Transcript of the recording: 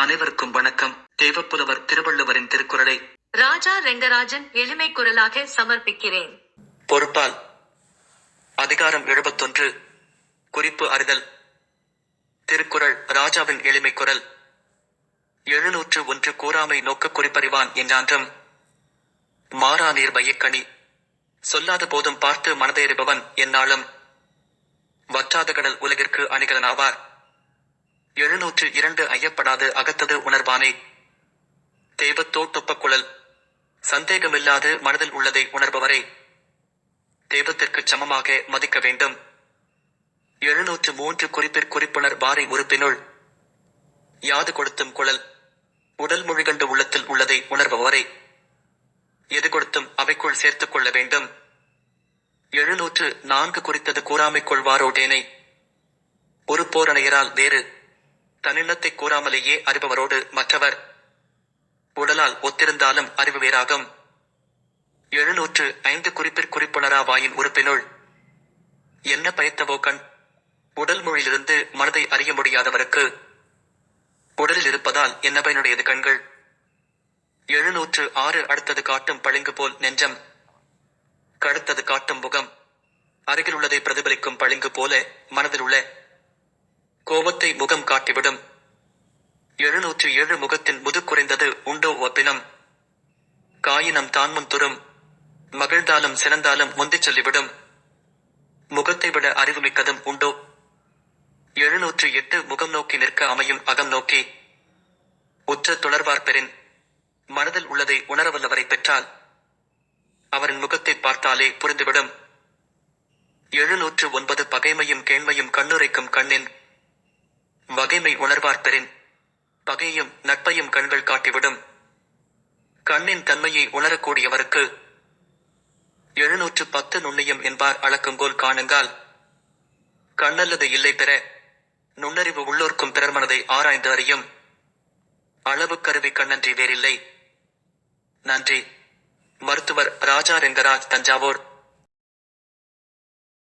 அனைவருக்கும் வணக்கம். தேவப்புலவர் திருவள்ளுவரின் திருக்குறளை ராஜா ரெங்கராஜன் எளிமை குரலாக சமர்ப்பிக்கிறேன். பொறுப்பால். அதிகாரம் எழுபத்தொன்று. குறிப்பு அறிதல். திருக்குறள் ராஜாவின் எளிமை குரல். எழுநூற்று ஒன்று கூறாமை நோக்க குறிப்பறிவான் எஞ்ஞான்றும் மாறா நீர் மையக்கணி சொல்லாத போதும் பார்த்து மனதேறிபவன் எந்நாளும் வற்றாத கடல் உலகிற்கு அணிகலனாவார். எழுநூற்று இரண்டு ஐயப்படாது அகத்தது உணர்வானே. தெய்வத்தோட்டொப்ப குழல் சந்தேகமில்லாது மனதில் உள்ளதை உணர்பவரை. தெய்வத்திற்கு சமமாக மதிக்க வேண்டும். எழுநூற்று மூன்று குறிப்பிற் குறிப்புணர் வாரி உறுப்பினுள். யாது கொடுத்தும் குழல். உடல் மொழிகண்டு உள்ளத்தில் உள்ளதை உணர்பவரை. எது கொடுத்தும் அவைக்குள் சேர்த்துக் கொள்ள வேண்டும். எழுநூற்று நான்கு குறித்தது கூறாமை கொள்வாரோடேனை. ஒரு போரணையரால் வேறு தன்னினத்தை கூறாமலேயே அறிபவரோடு மற்றவர் உடலால் ஒத்திருந்தாலும் அறிவு வேறாகும். எழுநூற்று ஐந்து குறிப்பிற் வாயின் உறுப்பினுள் என்ன பயத்தவோ கண்? உடல் மொழியிலிருந்து மனதை அறிய முடியாதவருக்கு உடலில் இருப்பதால் என்ன பயனுடையது கண்கள்? எழுநூற்று ஆறு அடுத்தது காட்டும் பளிங்கு போல் நெஞ்சம் கடுத்தது காட்டும் முகம் அருகில் உள்ளதை பிரதிபலிக்கும் பளிங்கு போல மனதில் உள்ள கோபத்தை முகம் காட்டிவிடும். எழுநூற்று ஏழு முகத்தின் முது குறைந்தது உண்டோ ஒப்பினம். காயினம் தான் முன் துறும் மகிழ்ந்தாலும் சிறந்தாலும் முந்திச் சொல்லிவிடும். முகத்தை விட அறிவுமிக்கதும் உண்டோ? எழுநூற்று எட்டு முகம் நோக்கி நிற்க அமையும் அகம் நோக்கி. உற்ற துணர்வார்பெறின் மனதில் உள்ளதை உணரவல்லவரை பெற்றால். அவரின் முகத்தை பார்த்தாலே புரிந்துவிடும். எழுநூற்று ஒன்பது பகைமையும் கேண்மையும் கண்ணுரைக்கும் கண்ணின் வகைமை உணர்வார் பெறின் பகையும் நட்பையும் கண்கள் காட்டிவிடும். கண்ணின் தன்மையை உணரக்கூடியவருக்கு எழுநூற்று பத்து நுண்ணியம் என்பார் அளக்குங்கோல் காணுங்கால். கண்ணல்லது இல்லை பெற நுண்ணறிவு உள்ளோர்க்கும் பிறர் மனதை ஆராய்ந்து அறியும். அளவு கருவி கண்ணன்றி வேறில்லை. நன்றி. மருத்துவர் ராஜா ரெங்கராஜ் தஞ்சாவூர்.